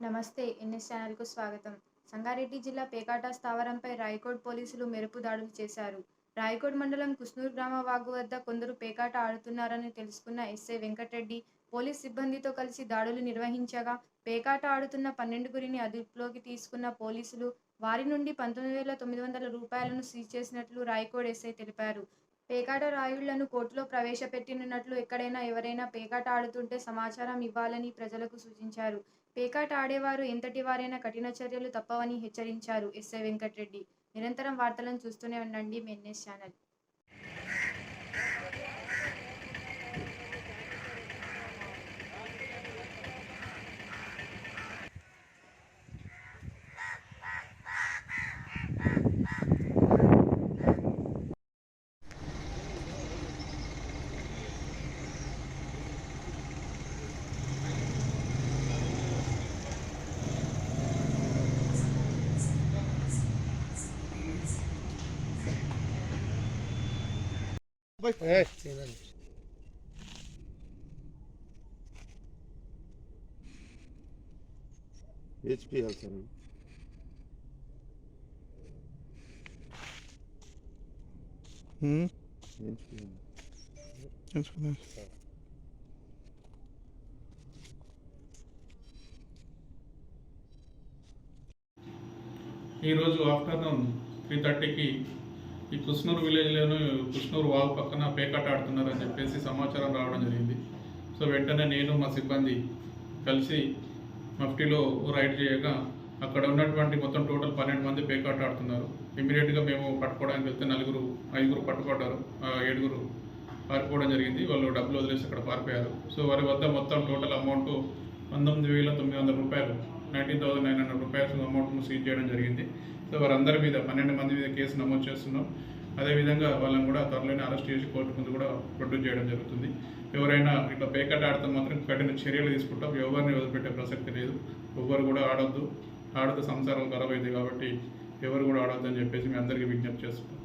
నమస్తే ఎన్ఎస్ ఛానల్కు స్వాగతం. సంగారెడ్డి జిల్లా పేకాట స్థావరంపై రాయకోట్ పోలీసులు మెరుపు దాడులు చేశారు. రాయకోట్ మండలం కుస్నూర్ గ్రామ వాగు వద్ద కొందరు పేకాట ఆడుతున్నారని తెలుసుకున్న ఎస్ఐ వెంకటరెడ్డి పోలీస్ సిబ్బందితో కలిసి దాడులు నిర్వహించగా పేకాట ఆడుతున్న పన్నెండుగురిని అదుపులోకి తీసుకున్న పోలీసులు వారి నుండి పంతొమ్మిది వేల తొమ్మిది వందల రూపాయలను సీజ్ చేసినట్లు రాయకోడ్ ఎస్ఐ తెలిపారు. పేకాట రాయుళ్ళను కోర్టులో ప్రవేశపెట్టినట్లు ఎక్కడైనా ఎవరైనా పేకాట ఆడుతుంటే సమాచారం ఇవ్వాలని ప్రజలకు సూచించారు. పేకాట ఆడేవారు ఎంతటి వారైనా కఠిన చర్యలు తప్పవని హెచ్చరించారు ఎస్ఐ వెంకటరెడ్డి. నిరంతరం వార్తలను చూస్తూనే ఉండండి. మీ NS channel HPL sir Hmm? HPL Just for this. ఈరోజు ఆఫ్టర్నూన్ త్రీ థర్టీకి ఈ కృష్ణూరు విలేజ్లోను కృష్ణూరు వాగు పక్కన పేకాట ఆడుతున్నారని చెప్పేసి సమాచారం రావడం జరిగింది. సో వెంటనే నేను మా సిబ్బంది కలిసి మఫ్టీలో రైడ్ చేయగా అక్కడ ఉన్నటువంటి మొత్తం టోటల్ పన్నెండు మంది పేకాట ఆడుతున్నారు ఇమీడియట్గా మేము పట్టుకోవడానికి వెళ్తే నలుగురు ఐదుగురు పట్టుబడ్డారు. ఆ ఏడుగురు పారిపోవడం జరిగింది. వాళ్ళు డబ్బులు వదిలేసి అక్కడ పారిపోయారు. సో వారి వద్ద మొత్తం టోటల్ అమౌంట్ పంతొమ్మిది వేల తొమ్మిది వందల రూపాయలు నైన్టీన్ థౌసండ్ నైన్ హండ్రెడ్ రూపాయలు అమౌంట్ను సీజ్ చేయడం జరిగింది. సో వారందరి మీద పన్నెండు మంది మీద కేసు నమోదు చేస్తున్నాం. అదేవిధంగా వాళ్ళని కూడా త్వరలోనే అరెస్ట్ చేసి కోర్టు ముందు కూడా ప్రొడ్యూస్ చేయడం జరుగుతుంది. ఎవరైనా ఇట్లా పేకట్ ఆడితే మాత్రం కఠిన చర్యలు తీసుకుంటాం. ఎవరిని వదిలిపెట్టే ప్రసక్తి లేదు. ఎవ్వరు కూడా ఆడొద్దు. ఆడితే సంసారం ఖరాబ్ అయింది కాబట్టి ఎవరు కూడా ఆడొద్దు అని చెప్పేసి మీ అందరికీ విజ్ఞప్తి చేస్తున్నాం.